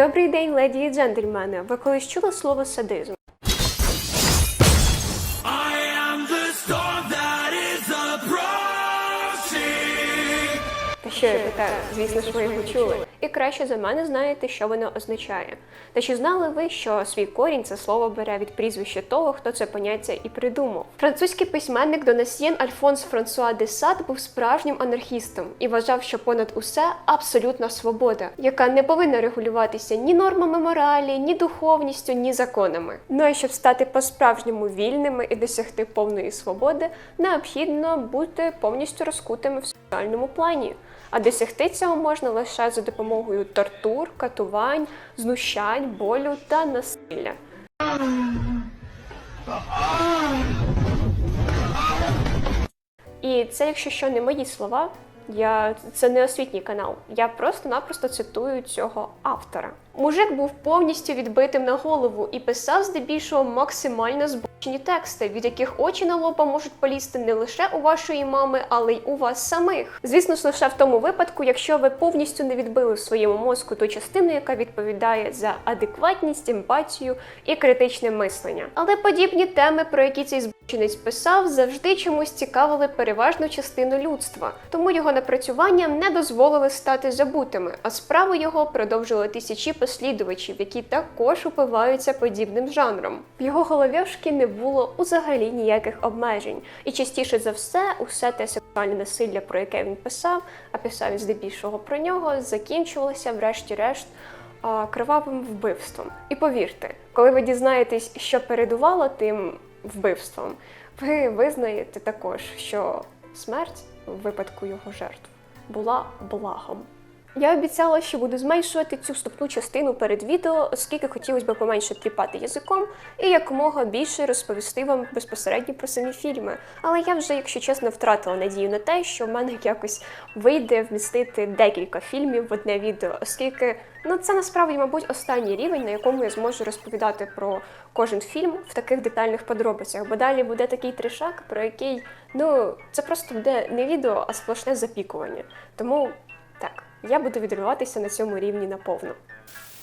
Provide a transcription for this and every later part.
Добрий день, леді і джентльмени. Ви колись чули слово садизм? Та що я питаю? Звісно ж, ви його чули. І краще за мене знаєте, що воно означає. Та чи знали ви, що свій корінь це слово бере від прізвища того, хто це поняття і придумав? Французький письменник Донасьєн Альфонс Франсуа де Сад був справжнім анархістом і вважав, що понад усе абсолютна свобода, яка не повинна регулюватися ні нормами моралі, ні духовністю, ні законами. Ну а щоб стати по-справжньому вільними і досягти повної свободи, необхідно бути повністю розкутими в соціальному плані. А досягти цього можна лише за допомогою тортур, катувань, знущань, болю та насилля. І це, якщо що, не мої слова. Я це не освітній канал. Я просто-напросто цитую цього автора. Мужик був повністю відбитим на голову і писав здебільшого максимально збочені тексти, від яких очі на лоба можуть полізти не лише у вашої мами, але й у вас самих. Звісно лише в тому випадку, якщо ви повністю не відбили в своєму мозку ту частину, яка відповідає за адекватність, емпатію і критичне мислення. Але подібні теми, про які цей збочинець писав, завжди чомусь цікавили переважну частину людства, тому його напрацювання не дозволили стати забутими, а справу його продовжили тисячі послідувачів, які також упиваються подібним жанром. В його головешки не було взагалі ніяких обмежень, і частіше за все, усе те сексуальне насилля, про яке він писав, а писав здебільшого про нього, закінчувалося, врешті-решт. Кривавим вбивством. І повірте, коли ви дізнаєтесь, що передувало тим вбивством, ви визнаєте також, що смерть в випадку його жертв була благом. Я обіцяла, що буду зменшувати цю вступну частину перед відео, оскільки хотілося б поменше тріпати язиком і якомога більше розповісти вам безпосередньо про самі фільми. Але я вже, якщо чесно, втратила надію на те, що в мене якось вийде вмістити декілька фільмів в одне відео, оскільки ну це насправді, мабуть, останній рівень, на якому я зможу розповідати про кожен фільм в таких детальних подробицях. Бо далі буде такий тришак, про який ну це просто буде не відео, а сплошне запікування. Тому. Я буду відриватися на цьому рівні наповну.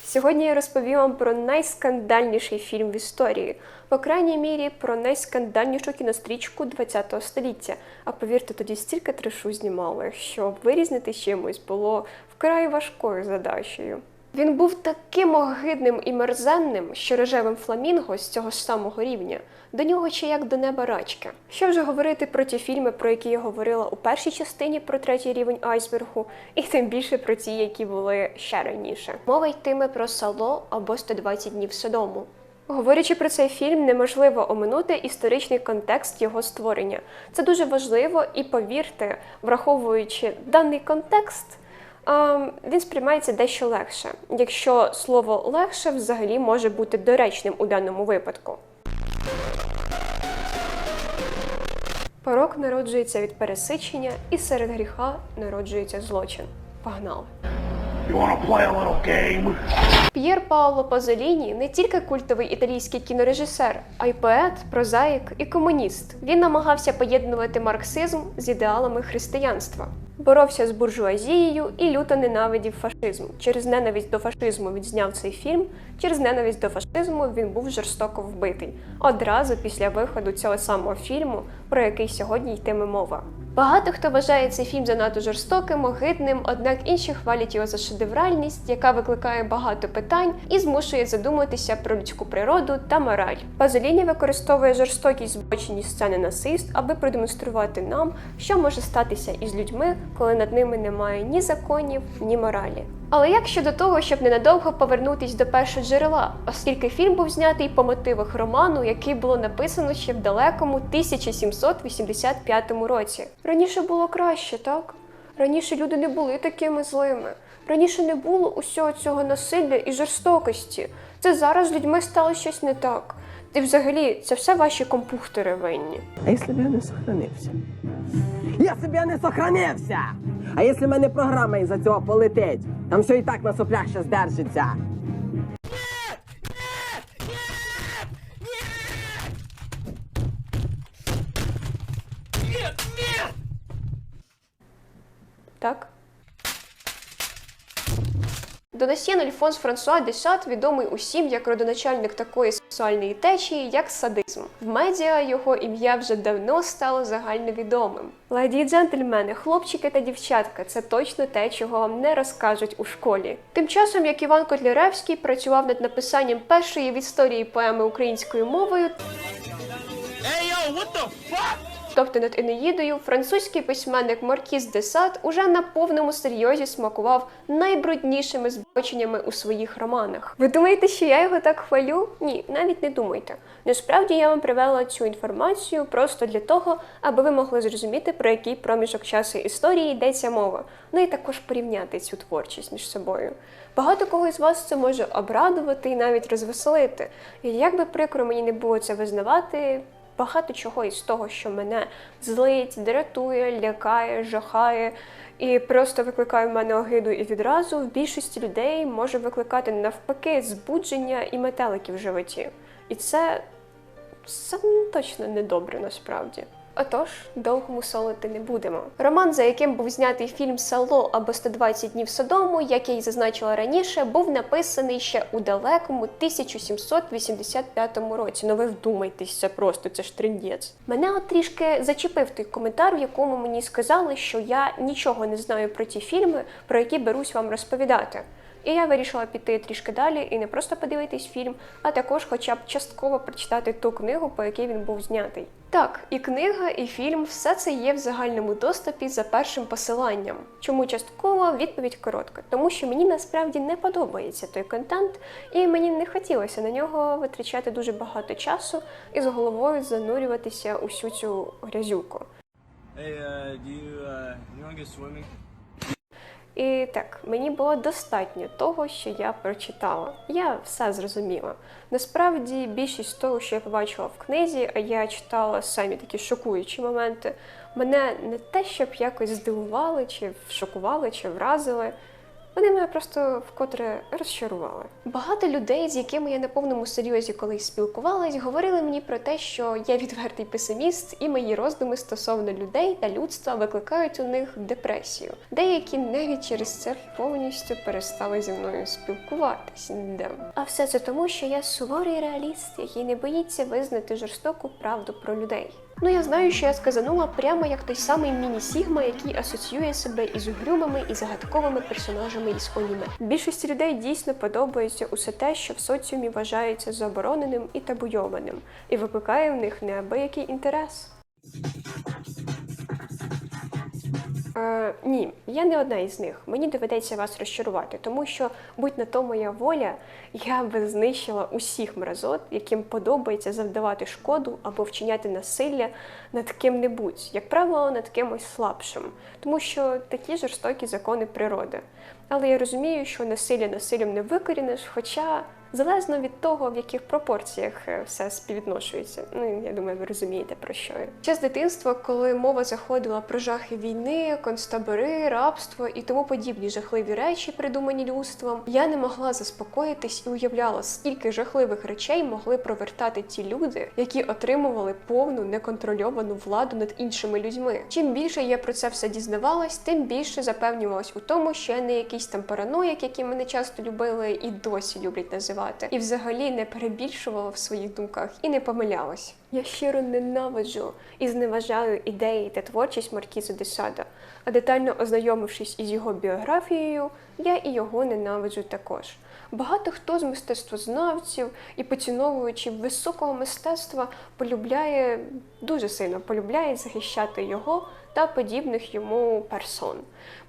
Сьогодні я розповім вам про найскандальніший фільм в історії, по крайній мірі про найскандальнішу кінострічку ХХ століття. А повірте, тоді стільки трешу знімали, що вирізнити чимось було вкрай важкою задачею. Він був таким огидним і мерзенним, що рожевим фламінго з цього ж самого рівня до нього чи як до неба рачки. Що вже говорити про ті фільми, про які я говорила у першій частині про третій рівень айсбергу, і тим більше про ті, які були ще раніше. Мова йтиме про Сало або 120 днів Содому. Говорячи про цей фільм, неможливо оминути історичний контекст його створення. Це дуже важливо, і повірте, враховуючи даний контекст. Ем, він сприймається дещо легше, якщо слово легше взагалі може бути доречним у даному випадку. Порок народжується від пересичення, і серед гріха народжується злочин. Погнали! You? П'єр Паоло Пазоліні не тільки культовий італійський кінорежисер, а й поет, прозаїк і комуніст. Він намагався поєднувати марксизм з ідеалами християнства. Боровся з буржуазією і люто ненавидів фашизм. Через ненависть до фашизму він зняв цей фільм. Через ненависть до фашизму він був жорстоко вбитий одразу після виходу цього самого фільму, про який сьогодні йтиме мова. Багато хто вважає цей фільм занадто жорстоким, огидним, однак інші хвалять його за шедевральність, яка викликає багато питань і змушує задуматися про людську природу та мораль. Пазоліні використовує жорстокість збочені сцени насильств, аби продемонструвати нам, що може статися із людьми, коли над ними немає ні законів, ні моралі. Але як щодо того, щоб ненадовго повернутись до першого джерела, оскільки фільм був знятий по мотивах роману, який було написано ще в далекому 1785 році. Раніше було краще, так? Раніше люди не були такими злими. Раніше не було усього цього насилля і жорстокості. Це зараз людьми стало щось не так. І взагалі, це все ваші компухтери винні. А якщо б я не сохранився? Якщо собі не сохранився! А якщо в мене програма із-за цього полетить? Там все і так на соплях ще здержиться. Так? Донасьєн Альфонс Франсуа де Сад відомий усім як родоначальник такої сексуальної течії, як садизм. В медіа його ім'я вже давно стало загальновідомим. Леді джентльмени, хлопчики та дівчатка це точно те, чого вам не розкажуть у школі. Тим часом, як Іван Котляревський працював над написанням першої в історії поеми українською мовою, Тобто над Енеїдою французький письменник Маркіз де Сад уже на повному серйозі смакував найбруднішими збоченнями у своїх романах. Ви думаєте, що я його так хвалю? Ні, навіть не думайте. Насправді я вам привела цю інформацію просто для того, аби ви могли зрозуміти, про який проміжок часу історії йдеться мова, ну і також порівняти цю творчість між собою. Багато кого із вас це може обрадувати і навіть розвеселити. І як би прикро мені не було це визнавати, багато чого із того, що мене злить, дратує, лякає, жахає і просто викликає в мене огиду і відразу, в більшості людей може викликати навпаки збудження і метелики в животі. І це, сам точно недобре насправді. Отож, довго мусолити не будемо. Роман, за яким був знятий фільм Село або 120 днів Содому, як я й зазначила раніше, був написаний ще у далекому 1785 році. Ну ви вдумайтесь, це просто це ж трендець. Мене от трішки зачепив той коментар, в якому мені сказали, що я нічого не знаю про ті фільми, про які берусь вам розповідати. І я вирішила піти трішки далі і не просто подивитись фільм, а також хоча б частково прочитати ту книгу, по якій він був знятий. Так, і книга, і фільм все це є в загальному доступі за першим посиланням. Чому частково відповідь коротка, тому що мені насправді не подобається той контент, і мені не хотілося на нього витрачати дуже багато часу і з головою занурюватися у всю цю грязюку. Hey, uh, do you, uh, you? І так, мені було достатньо того, що я прочитала. Я все зрозуміла. Насправді, більшість того, що я побачила в книзі, а я читала самі такі шокуючі моменти, мене не те, щоб якось здивували, чи шокували, чи вразили. Вони мене просто вкотре розчарували. Багато людей, з якими я на повному серйозі колись спілкувалась, говорили мені про те, що я відвертий песиміст, і мої роздуми стосовно людей та людства викликають у них депресію. Деякі навіть через це повністю перестали зі мною спілкуватись. А все це тому, що я суворий реаліст, який не боїться визнати жорстоку правду про людей. Ну я знаю, що я сказанула прямо як той самий міні-сігма, який асоціює себе із угрюмими і загадковими персонажами із аніме. Більшості людей дійсно подобається усе те, що в соціумі вважається забороненим і табуйованим, і викликає в них неабиякий інтерес. Е, ні, я не одна із них. Мені доведеться вас розчарувати, тому що, будь на то моя воля, я би знищила усіх мразот, яким подобається завдавати шкоду або вчиняти насилля над ким-небудь, як правило, над кимось слабшим, тому що такі жорстокі закони природи. Але я розумію, що насилля насиллям не викоріниш, хоча залежно від того, в яких пропорціях е, все співвідношується. Ну, я думаю, ви розумієте про що я. Ще з дитинства, коли мова заходила про жахи війни, концтабори, рабство і тому подібні жахливі речі, придумані людством, я не могла заспокоїтись і уявляла, скільки жахливих речей могли провертати ті люди, які отримували повну неконтрольовану владу над іншими людьми. Чим більше я про це все дізнавалась, тим більше запевнювалась у тому, що я не якийсь там параноїк, який мене часто любили і досі люблять називати, і взагалі не перебільшувала в своїх думках і не помилялась. Я щиро ненавиджу і зневажаю ідеї та творчість Маркіза де Сада, а детально ознайомившись із його біографією, я і його ненавиджу також. Багато хто з мистецтвознавців і поціновувачів високого мистецтва полюбляє дуже сильно полюбляє захищати його та подібних йому персон.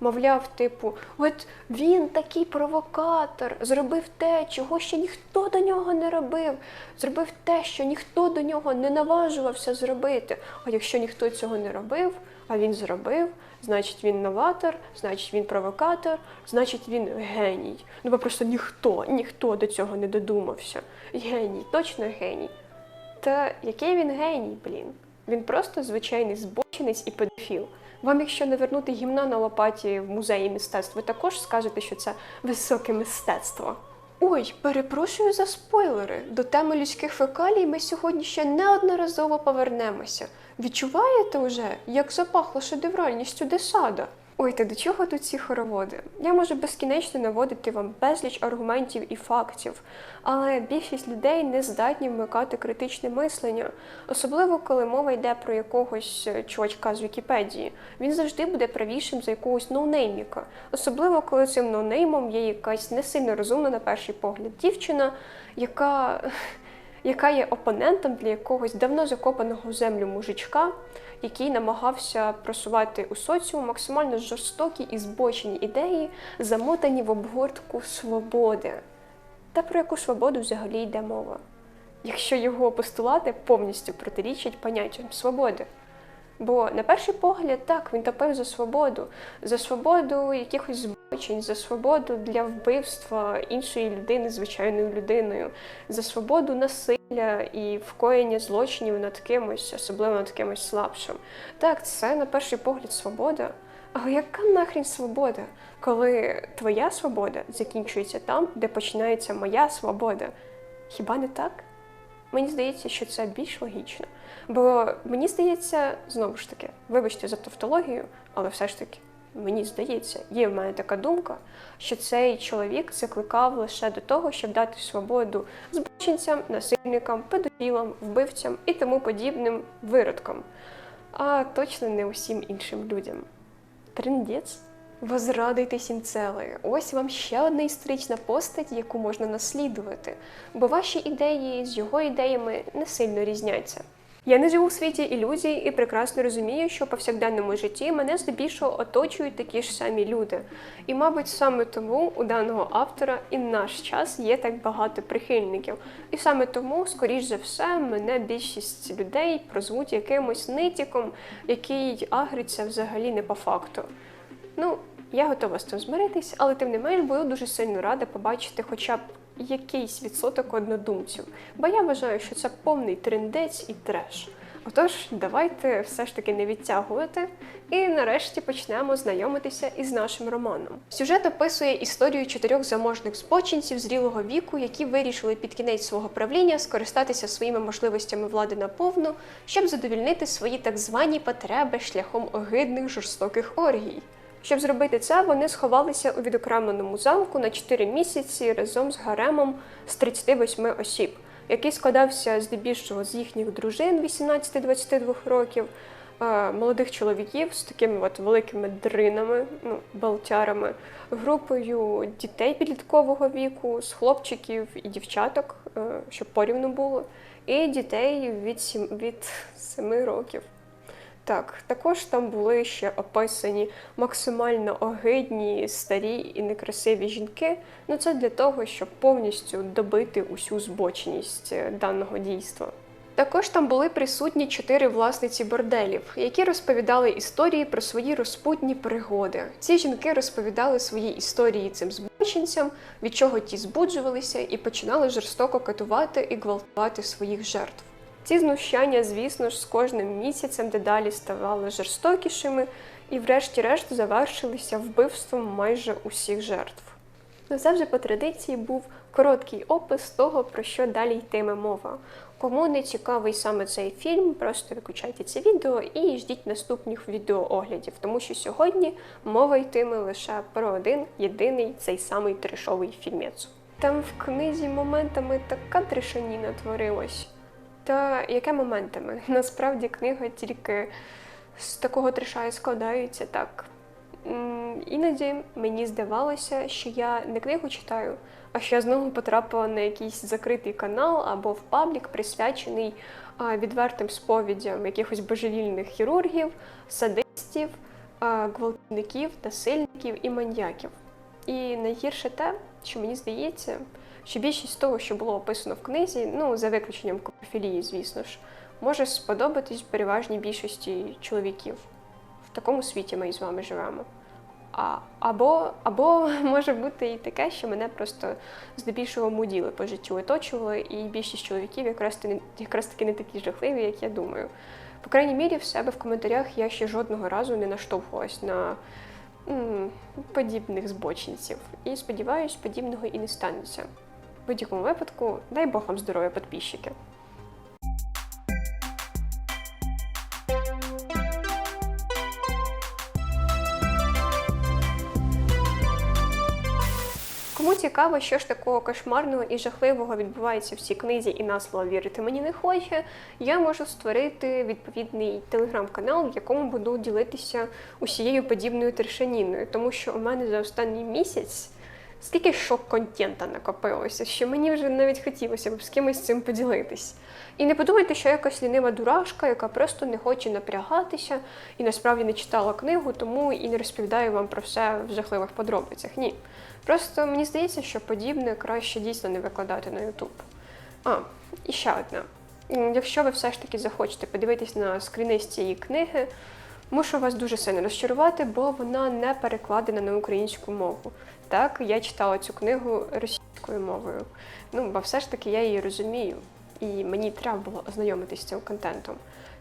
Мовляв, типу, от він такий провокатор, зробив те, чого ще ніхто до нього не робив, зробив те, що ніхто до нього не наважувався зробити. А якщо ніхто цього не робив, а він зробив, значить він новатор, значить він провокатор, значить він геній. Ну бо просто ніхто, ніхто до цього не додумався. Геній, точно геній. Та який він геній, блін? Він просто звичайний збочинець і педофіл. Вам, якщо не вернути гімна на лопаті в музеї мистецтв, ви також скажете, що це високе мистецтво. Ой, перепрошую за спойлери. До теми людських фекалій ми сьогодні ще неодноразово повернемося. Відчуваєте уже, як запахло шедевральністю десада? Ой, та до чого тут ці хороводи? Я можу безкінечно наводити вам безліч аргументів і фактів, але більшість людей не здатні вмикати критичне мислення, особливо коли мова йде про якогось е, чувачка з Вікіпедії. Він завжди буде правішим за якогось ноунейміка, особливо коли цим ноунеймом є якась не сильно розумна на перший погляд дівчина, яка яка є опонентом для якогось давно закопаного в землю мужичка, який намагався просувати у соціум максимально жорстокі і збочені ідеї, замотані в обгортку свободи. Та про яку свободу взагалі йде мова? Якщо його постулати повністю протирічать поняттям свободи. Бо на перший погляд, так, він топив за свободу, за свободу якихось збочень, за свободу для вбивства іншої людини звичайною людиною, за свободу насилля і вкоєння злочинів над кимось, особливо над кимось слабшим. Так, це на перший погляд свобода. Але яка нахрін свобода, коли твоя свобода закінчується там, де починається моя свобода? Хіба не так? Мені здається, що це більш логічно. Бо мені здається, знову ж таки, вибачте за тавтологію, але все ж таки, мені здається, є в мене така думка, що цей чоловік закликав лише до того, щоб дати свободу збочинцям, насильникам, педофілам, вбивцям і тому подібним виродкам, а точно не усім іншим людям. Трендець. Возрадуйтесь інцели. Ось вам ще одна історична постать, яку можна наслідувати, бо ваші ідеї з його ідеями не сильно різняться. Я не живу в світі ілюзій і прекрасно розумію, що в повсякденному житті мене здебільшого оточують такі ж самі люди. І, мабуть, саме тому у даного автора і наш час є так багато прихильників. І саме тому, скоріш за все, мене більшість людей прозвуть якимось нитіком, який агриться взагалі не по факту. Ну, я готова з цим змиритись, але тим не менш буду дуже сильно рада побачити хоча б якийсь відсоток однодумців, бо я вважаю, що це повний трендець і треш. Отож, давайте все ж таки не відтягувати і нарешті почнемо знайомитися із нашим романом. Сюжет описує історію чотирьох заможних збочинців зрілого віку, які вирішили під кінець свого правління скористатися своїми можливостями влади наповну, щоб задовільнити свої так звані потреби шляхом огидних жорстоких оргій. Щоб зробити це, вони сховалися у відокремленому замку на 4 місяці разом з гаремом з 38 осіб, який складався здебільшого з їхніх дружин 18-22 років, е, молодих чоловіків з такими от великими дринами, ну, болтярами, групою дітей підліткового віку, з хлопчиків і дівчаток, е, щоб порівну було, і дітей від 7, від 7 років. Так, також там були ще описані максимально огидні, старі і некрасиві жінки. Ну це для того, щоб повністю добити усю збочність е, даного дійства. Також там були присутні чотири власниці борделів, які розповідали історії про свої розпутні пригоди. Ці жінки розповідали свої історії цим збочинцям, від чого ті збуджувалися і починали жорстоко катувати і гвалтувати своїх жертв. Ці знущання, звісно ж, з кожним місяцем дедалі ставали жорстокішими і, врешті-решт, завершилися вбивством майже усіх жертв. Ну, це вже по традиції був короткий опис того, про що далі йтиме мова. Кому не цікавий саме цей фільм, просто виключайте це відео і ждіть наступних відеооглядів, тому що сьогодні мова йтиме лише про один єдиний цей самий трешовий фільмець. Там в книзі моментами така трешаніна творилась. Та яке моментами? Насправді книга тільки з такого треша і складається так. Іноді мені здавалося, що я не книгу читаю, а що я знову потрапила на якийсь закритий канал або в паблік, присвячений відвертим сповідям якихось божевільних хірургів, садистів, гвалтівників, насильників і маньяків. І найгірше те, що мені здається, що більшість того, що було описано в книзі, ну за виключенням копофілії, звісно ж, може сподобатись переважній більшості чоловіків. В такому світі ми з вами живемо. А, або, або може бути і таке, що мене просто здебільшого муділи по життю оточували, і більшість чоловіків якраз, якраз таки не такі жахливі, як я думаю. По крайній мірі, в себе в коментарях я ще жодного разу не наштовхувалась на м, подібних збочинців. І сподіваюсь, подібного і не станеться будь-якому випадку, дай Бог вам здоров'я підписчики. Кому цікаво, що ж такого кошмарного і жахливого відбувається в цій книзі, і на слово вірити мені не хоче, я можу створити відповідний телеграм-канал, в якому буду ділитися усією подібною тершаніною, тому що у мене за останній місяць. Скільки шок-контента накопилося, що мені вже навіть хотілося б з кимось цим поділитись. І не подумайте, що якась лінива дурашка, яка просто не хоче напрягатися і насправді не читала книгу, тому і не розповідаю вам про все в жахливих подробицях. Ні. Просто мені здається, що подібне краще дійсно не викладати на Ютуб. А, і ще одне. М, Якщо ви все ж таки захочете подивитись на скріни з цієї книги, мушу вас дуже сильно розчарувати, бо вона не перекладена на українську мову. Так, я читала цю книгу російською мовою. Ну, бо все ж таки я її розумію, і мені треба було ознайомитися з цим контентом.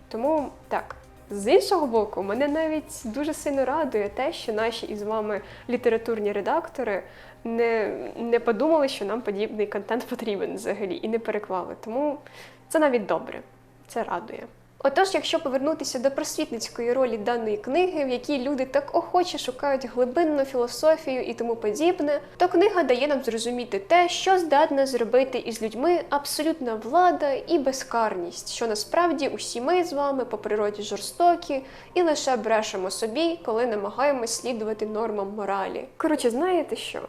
Тому так. З іншого боку, мене навіть дуже сильно радує те, що наші із вами літературні редактори не, не подумали, що нам подібний контент потрібен взагалі, і не переклали. Тому це навіть добре, це радує. Отож, якщо повернутися до просвітницької ролі даної книги, в якій люди так охоче шукають глибинну філософію і тому подібне, то книга дає нам зрозуміти те, що здатна зробити із людьми абсолютна влада і безкарність, що насправді усі ми з вами по природі жорстокі і лише брешемо собі, коли намагаємось слідувати нормам моралі. Коротше, знаєте що?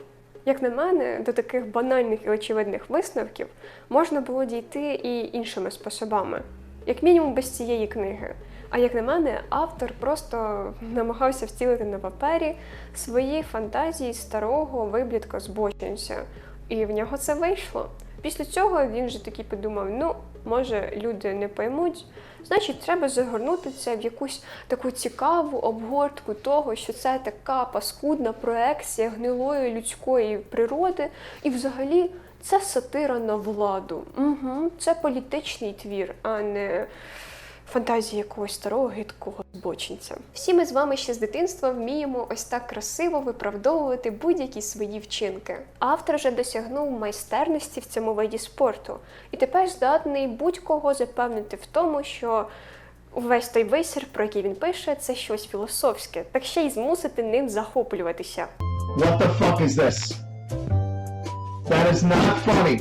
Як на мене, до таких банальних і очевидних висновків можна було дійти і іншими способами, як мінімум без цієї книги. А як на мене, автор просто намагався втілити на папері свої фантазії старого виблідка збочинця. І в нього це вийшло. Після цього він вже такий подумав: ну, може, люди не поймуть, значить, треба загорнути це в якусь таку цікаву обгортку того, що це така паскудна проекція гнилої людської природи, і взагалі це сатира на владу. Угу, це політичний твір, а не фантазії якогось старого гидкого збочинця. Всі ми з вами ще з дитинства вміємо ось так красиво виправдовувати будь-які свої вчинки. Автор вже досягнув майстерності в цьому виді спорту, і тепер здатний будь-кого запевнити в тому, що увесь той висір, про який він пише, це щось філософське, так ще й змусити ним захоплюватися. What the fuck is this? That is not funny.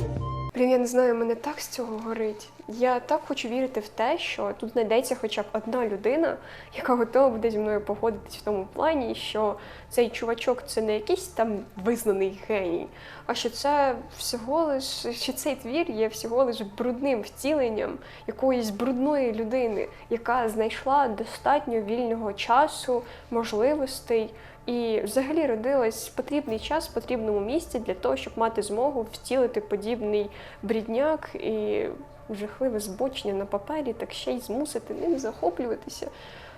Блін, я не знаю, мене так з цього горить. Я так хочу вірити в те, що тут знайдеться хоча б одна людина, яка готова буде зі мною погодитись в тому плані, що цей чувачок це не якийсь там визнаний геній, а що це всього лиш, що цей твір є всього лиш брудним втіленням якоїсь брудної людини, яка знайшла достатньо вільного часу, можливостей. І взагалі родилась потрібний час в потрібному місці для того, щоб мати змогу втілити подібний брідняк і жахливе збочення на папері, так ще й змусити ним захоплюватися.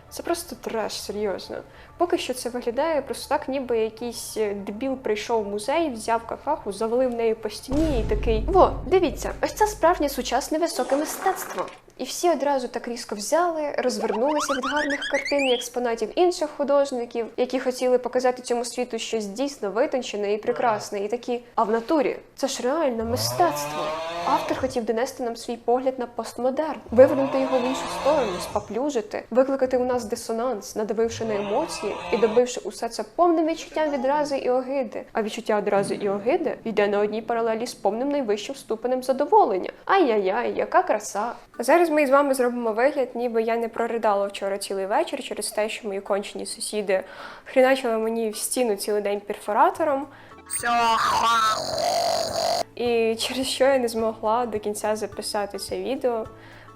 Це просто треш, серйозно. Поки що це виглядає просто так, ніби якийсь е, дебіл прийшов в музей, взяв какаху, завалив нею по стіні і такий: Во, дивіться, ось це справжнє сучасне високе мистецтво. І всі одразу так різко взяли, розвернулися від гарних картин і експонатів інших художників, які хотіли показати цьому світу щось дійсно витончене і прекрасне. І такі, а в натурі це ж реально мистецтво. Автор хотів донести нам свій погляд на постмодерн, вивернути його в іншу сторону, спаплюжити, викликати у нас дисонанс, надавивши на емоції і добивши усе це повним відчуттям відрази і огиди. А відчуття одрази і огиди йде на одній паралелі з повним найвищим ступенем задоволення. Ай-яй-яй, яка краса! Зараз ми з вами зробимо вигляд, ніби я не проридала вчора цілий вечір через те, що мої кончені сусіди хріначили мені в стіну цілий день перфоратором. І через що я не змогла до кінця записати це відео,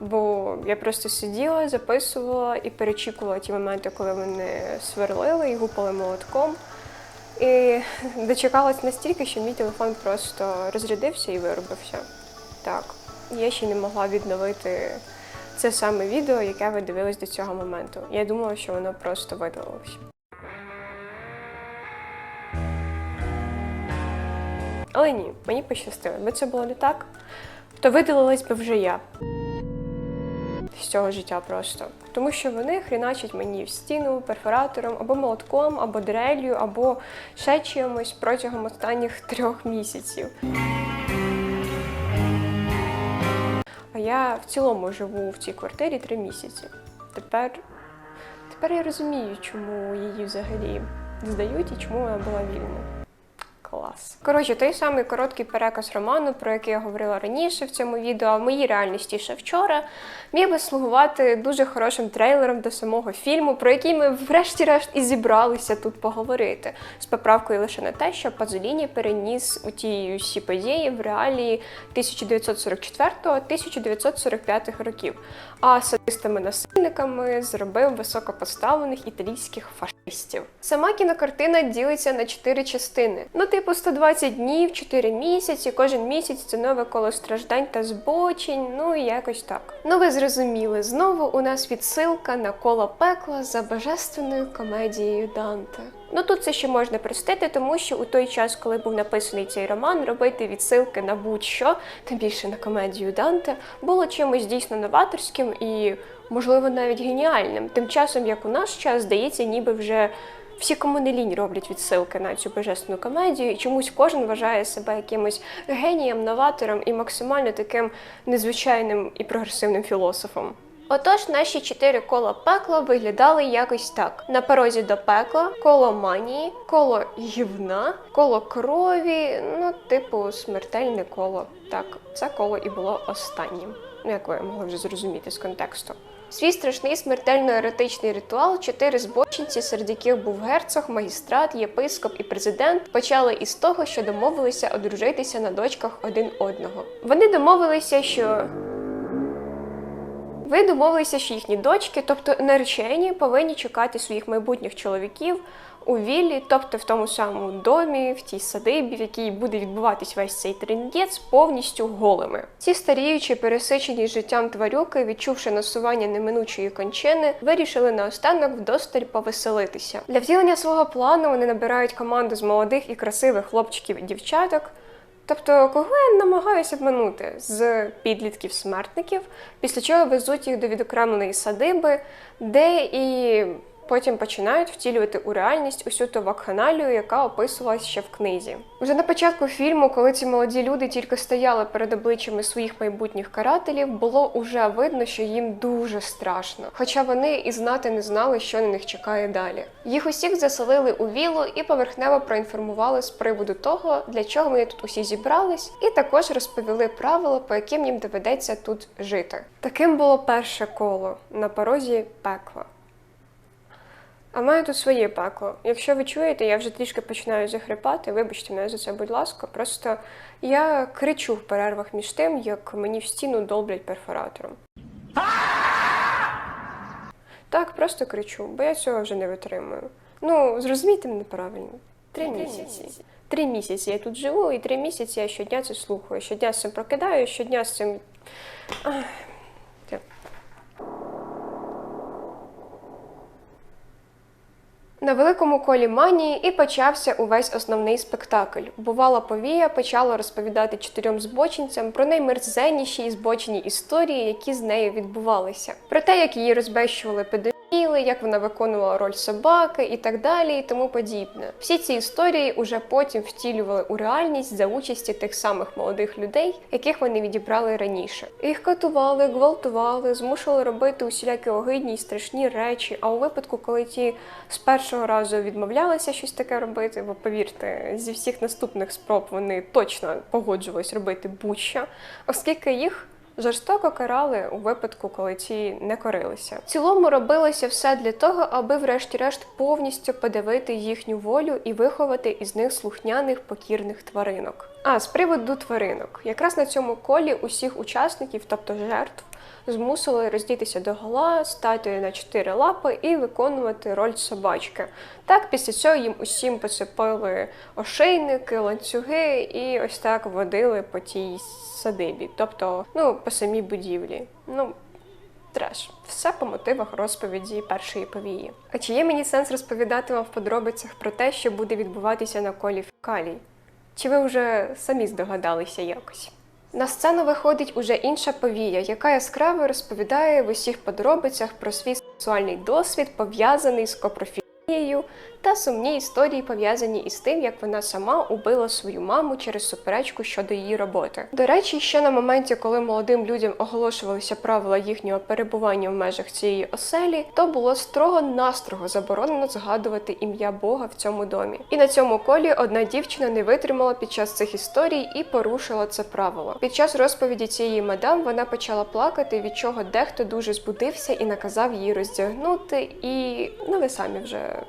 бо я просто сиділа, записувала і перечікувала ті моменти, коли вони сверлили і гупали молотком. І дочекалась настільки, що мій телефон просто розрядився і виробився. Так, я ще не могла відновити це саме відео, яке ви дивились до цього моменту. Я думала, що воно просто видалилось. Але ні, мені пощастило. Якби це було не так, то видалилась би вже я з цього життя просто. Тому що вони хріначать мені в стіну перфоратором або молотком, або дрелью, або ще чимось протягом останніх трьох місяців. А я в цілому живу в цій квартирі три місяці. Тепер, тепер я розумію, чому її взагалі здають і чому вона була вільна. Клас. Коротше, той самий короткий переказ роману, про який я говорила раніше в цьому відео, а в моїй реальності ще вчора, міг би слугувати дуже хорошим трейлером до самого фільму, про який ми врешті-решт і зібралися тут поговорити, з поправкою лише на те, що Пазоліні переніс у ті всі події в реалії 1944-1945 років, а садистами-насильниками зробив високопоставлених італійських фашистів. Сама кінокартина ділиться на чотири частини. Ну, типу, 120 днів, 4 місяці. Кожен місяць це нове коло страждань та збочень. Ну і якось так. Ну, ви зрозуміли, знову у нас відсилка на коло пекла за божественною комедією Данте. Ну тут це ще можна простити, тому що у той час, коли був написаний цей роман, робити відсилки на будь-що, тим більше на комедію Данте, було чимось дійсно новаторським і, можливо, навіть геніальним. Тим часом, як у наш час, здається, ніби вже всі кому не лінь роблять відсилки на цю божественну комедію, і чомусь кожен вважає себе якимось генієм, новатором і максимально таким незвичайним і прогресивним філософом. Отож, наші чотири кола пекла виглядали якось так: на порозі до пекла, коло манії, коло гівна, коло крові, ну, типу, смертельне коло. Так, це коло і було останнім. Ну, як ви могли вже зрозуміти з контексту. Свій страшний смертельно-еретичний ритуал чотири збочинці, серед яких був герцог, магістрат, єпископ і президент, почали із того, що домовилися одружитися на дочках один одного. Вони домовилися, що ви домовилися, що їхні дочки, тобто наречені, повинні чекати своїх майбутніх чоловіків у віллі, тобто в тому самому домі, в тій садибі, в якій буде відбуватись весь цей трендець, повністю голими. Ці старіючі, пересичені життям тварюки, відчувши насування неминучої кончини, вирішили наостанок вдосталь повеселитися. Для втілення свого плану вони набирають команду з молодих і красивих хлопчиків і дівчаток. Тобто, кого я намагаюся обманути з підлітків-смертників, після чого везуть їх до відокремленої садиби, де і потім починають втілювати у реальність усю ту вакханалію, яка описувалась ще в книзі. Вже на початку фільму, коли ці молоді люди тільки стояли перед обличчями своїх майбутніх карателів, було уже видно, що їм дуже страшно. Хоча вони і знати не знали, що на них чекає далі. Їх усіх заселили у віллу і поверхнево проінформували з приводу того, для чого вони тут усі зібрались, і також розповіли правила, по яким їм доведеться тут жити. Таким було перше коло на порозі пекла. А маю тут своє пекло. Якщо ви чуєте, я вже трішки починаю захрипати. Вибачте мене за це, будь ласка. Просто я кричу в перервах між тим, як мені в стіну долблять перфоратором. Так, просто кричу, бо я цього вже не витримую. Ну, зрозумійте мене правильно. Три місяці. Три місяці я тут живу, і три місяці я щодня це слухаю. Щодня з цим прокидаю, щодня з цим. Ах, На великому колі манії і почався увесь основний спектакль. Бувала повія почала розповідати чотирьом збочинцям про наймерзенніші і збочені історії, які з нею відбувалися. Про те, як її розбещували педофіли, як вона виконувала роль собаки і так далі, і тому подібне. Всі ці історії уже потім втілювали у реальність за участі тих самих молодих людей, яких вони відібрали раніше. Їх катували, гвалтували, змушували робити усілякі огидні й страшні речі. А у випадку, коли ті з першого разу відмовлялися щось таке робити, бо повірте, зі всіх наступних спроб вони точно погоджувались робити будь-що, оскільки їх. Жорстоко карали у випадку, коли ті не корилися. В цілому робилося все для того, аби, врешті-решт, повністю подивити їхню волю і виховати із них слухняних покірних тваринок. А з приводу тваринок, якраз на цьому колі усіх учасників, тобто жертв, змусили роздітися до гола, стати на чотири лапи і виконувати роль собачки. Так, після цього їм усім посипали ошейники, ланцюги і ось так водили по тій садибі, тобто, ну, по самій будівлі. Ну, Треш. Все по мотивах розповіді першої повії. А чи є мені сенс розповідати вам в подробицях про те, що буде відбуватися на колі фекалій? Чи ви вже самі здогадалися якось? На сцену виходить уже інша повія, яка яскраво розповідає в усіх подробицях про свій сексуальний досвід, пов'язаний з копрофілією та сумні історії пов'язані із тим, як вона сама убила свою маму через суперечку щодо її роботи. До речі, ще на моменті, коли молодим людям оголошувалися правила їхнього перебування в межах цієї оселі, то було строго-настрого заборонено згадувати ім'я Бога в цьому домі. І на цьому колі одна дівчина не витримала під час цих історій і порушила це правило. Під час розповіді цієї мадам вона почала плакати, від чого дехто дуже збудився і наказав її роздягнути. І ну ви самі вже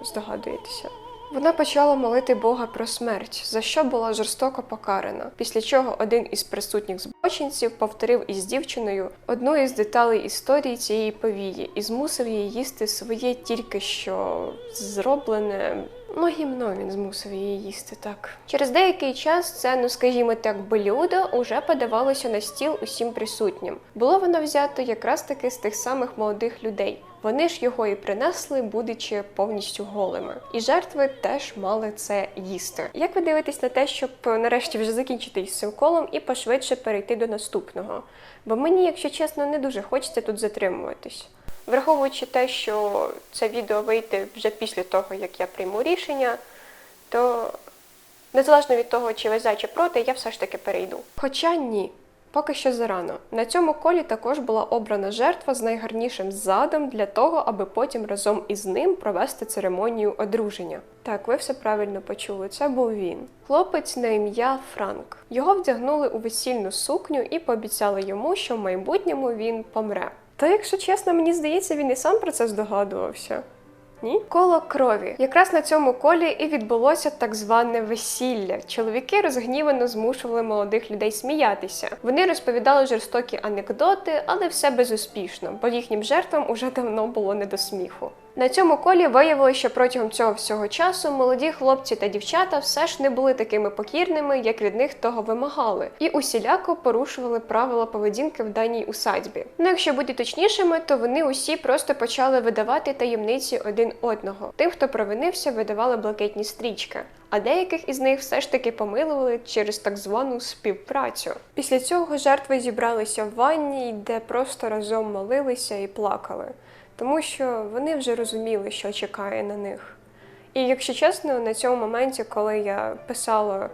здогадуєтеся. Вона почала молити Бога про смерть, за що була жорстоко покарана. Після чого один із присутніх збочинців повторив із дівчиною одну із деталей історії цієї повії і змусив її їсти своє тільки що зроблене. Ну, гімно він змусив її їсти так. Через деякий час це, ну скажімо так, блюдо уже подавалося на стіл усім присутнім. Було воно взято якраз таки з тих самих молодих людей. Вони ж його і принесли, будучи повністю голими. І жертви теж мали це їсти. Як ви дивитесь на те, щоб нарешті вже закінчити із цим колом і пошвидше перейти до наступного? Бо мені, якщо чесно, не дуже хочеться тут затримуватись. Враховуючи те, що це відео вийде вже після того, як я прийму рішення, то незалежно від того, чи ви за чи проти, я все ж таки перейду. Хоча ні, поки що зарано. На цьому колі також була обрана жертва з найгарнішим задом для того, аби потім разом із ним провести церемонію одруження. Так, ви все правильно почули. Це був він. Хлопець на ім'я Франк. Його вдягнули у весільну сукню і пообіцяли йому, що в майбутньому він помре. Та, якщо чесно, мені здається, він і сам про це здогадувався. Ні? Коло крові. Якраз на цьому колі і відбулося так зване весілля. Чоловіки розгнівано змушували молодих людей сміятися. Вони розповідали жорстокі анекдоти, але все безуспішно, бо їхнім жертвам уже давно було не до сміху. На цьому колі виявилося, що протягом цього всього часу молоді хлопці та дівчата все ж не були такими покірними, як від них того вимагали, і усіляко порушували правила поведінки в даній усадьбі. Ну, якщо бути точнішими, то вони усі просто почали видавати таємниці один одного. Тим, хто провинився, видавали блакитні стрічки. А деяких із них все ж таки помилували через так звану співпрацю. Після цього жертви зібралися в ванні, де просто разом молилися і плакали тому що вони вже розуміли, що чекає на них. І якщо чесно, на цьому моменті, коли я писала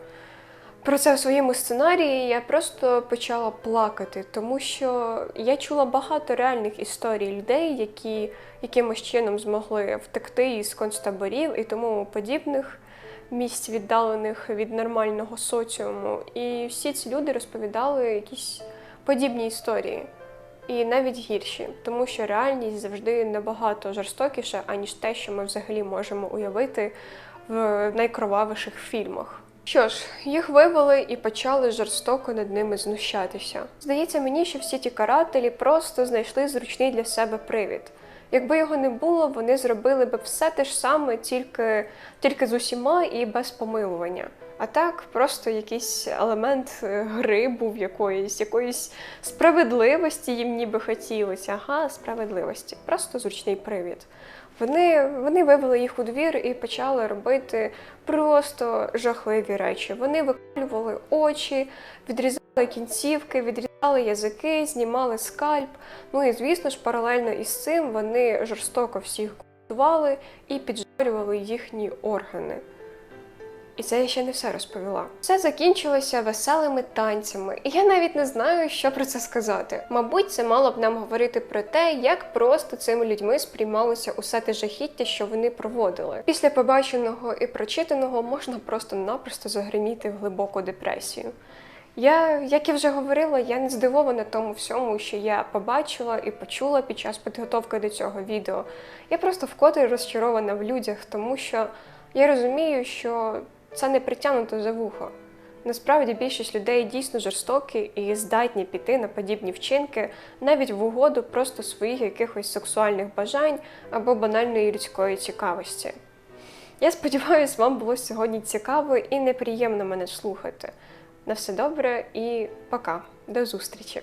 про це в своєму сценарії, я просто почала плакати, тому що я чула багато реальних історій людей, які якимось чином змогли втекти із концтаборів і тому подібних місць, віддалених від нормального соціуму. І всі ці люди розповідали якісь подібні історії і навіть гірші, тому що реальність завжди набагато жорстокіша, аніж те, що ми взагалі можемо уявити в найкровавіших фільмах. Що ж, їх вивели і почали жорстоко над ними знущатися. Здається мені, що всі ті карателі просто знайшли зручний для себе привід. Якби його не було, вони зробили б все те ж саме, тільки, тільки з усіма і без помилування. А так, просто якийсь елемент е, гри був якоїсь, якоїсь справедливості їм ніби хотілося. Ага, справедливості. Просто зручний привід. Вони, вони вивели їх у двір і почали робити просто жахливі речі. Вони виколювали очі, відрізали кінцівки, відрізали язики, знімали скальп. Ну і звісно ж, паралельно із цим вони жорстоко всіх купували і піджарювали їхні органи. І це я ще не все розповіла. Все закінчилося веселими танцями, і я навіть не знаю, що про це сказати. Мабуть, це мало б нам говорити про те, як просто цими людьми сприймалося усе те жахіття, що вони проводили. Після побаченого і прочитаного можна просто-напросто загриміти в глибоку депресію. Я, як я вже говорила, я не здивована тому всьому, що я побачила і почула під час підготовки до цього відео. Я просто вкотре розчарована в людях, тому що я розумію, що це не притягнуто за вухо. Насправді більшість людей дійсно жорстокі і здатні піти на подібні вчинки навіть в угоду просто своїх якихось сексуальних бажань або банальної людської цікавості. Я сподіваюся, вам було сьогодні цікаво і неприємно мене слухати. На все добре і пока. До зустрічі!